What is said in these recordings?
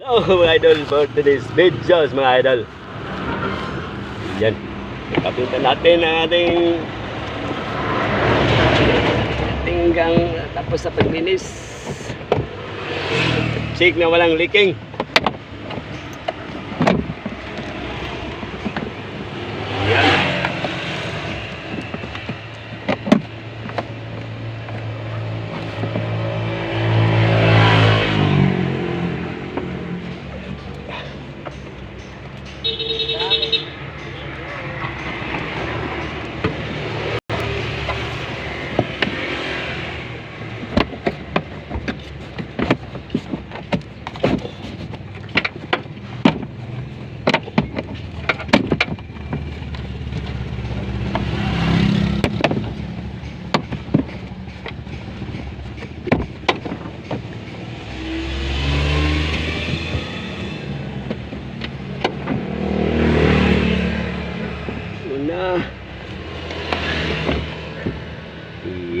Hello mga idol for today's videos mga idol. Yan. Kapitan natin ang ating tinggang tapos sa paglinis. Check na walang leaking. Yan.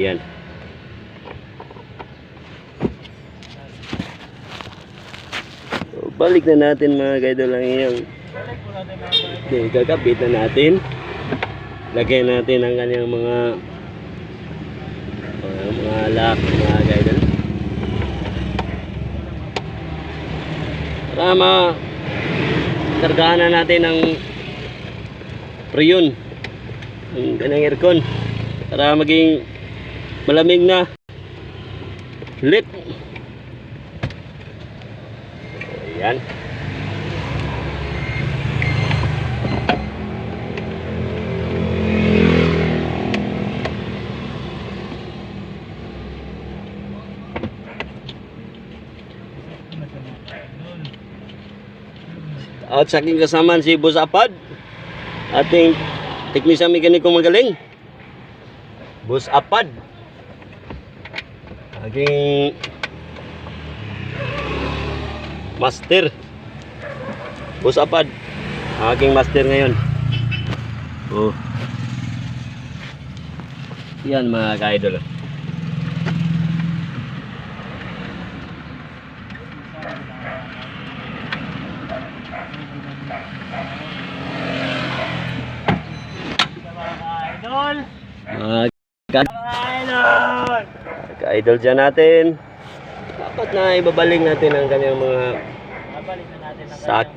Yan. So, balik na natin mga kaidol ang iyong Okay, gagapit na natin. Lagyan natin ang kanyang mga mga, mga lock mga kaidol. Para ma kargahan na natin ang preyon ang kanang aircon para maging malamig na. Lit. Ayan. At sa aking kasama si Boss Apad ating teknisyan mekaniko magaling. Boss Apad aking master Boss Apad aking master ngayon oh yan mga ka-idol Idol! mga ka- Idol! Ka-idol dyan natin. Dapat na ibabalik natin ang kanyang mga sak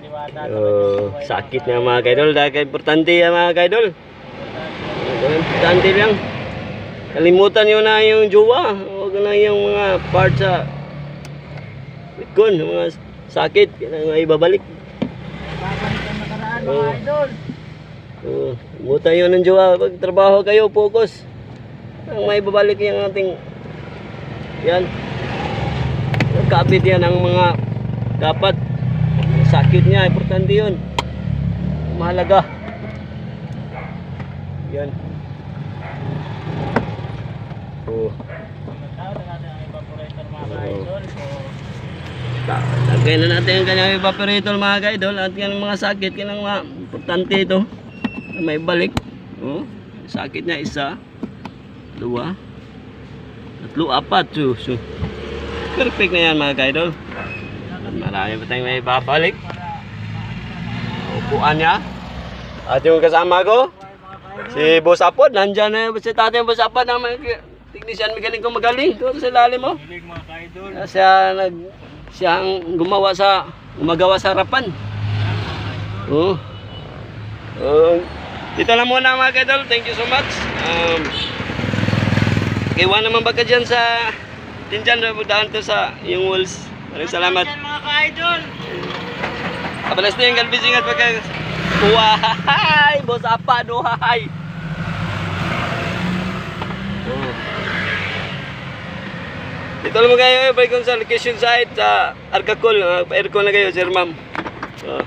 oh, sakit na mga ka-idol. Dahil importante yan mga ka-idol. Importante lang. Kalimutan nyo na yung jowa. Huwag na yung mga parts sa ikon mga sakit. Kailangan ibabalik. Mga idol. oh, kalimutan nyo ng jowa. Pag trabaho kayo focus. Ang may babalik yung ating yan. Kapit yan ang mga dapat. Sakit niya importante yun. Mahalaga. Yan. Oh. Lagay na natin ang kanyang evaporator mga ka-idol at yan mga sakit. Kailang mga importante ito. May balik. Oh, sakit niya isa. Dua tatlo apat so, so perfect na yan mga ka-idol marami pa tayong may babalik upuan niya at yung kasama ko si Boss Apod nandyan na si tatay Boss Apod na may technician magaling kong magaling doon sa lalim mo hilig mga idol. Ah, siya nag siya ang gumawa sa gumagawa sa harapan. Oh. Oh. Dito lang muna mga kadol. Thank you so much. Um, Iwan naman ba ka dyan sa Tinjan na daan to sa yung walls. Maraming salamat. Yan mga idol. Abalas na yung galbising at pagka... Wahay! Boss apa, duhay! Oh. Dito naman kayo, eh, balik sa location site sa Arcacol. Uh, aircon na kayo, sir ma'am. Oh.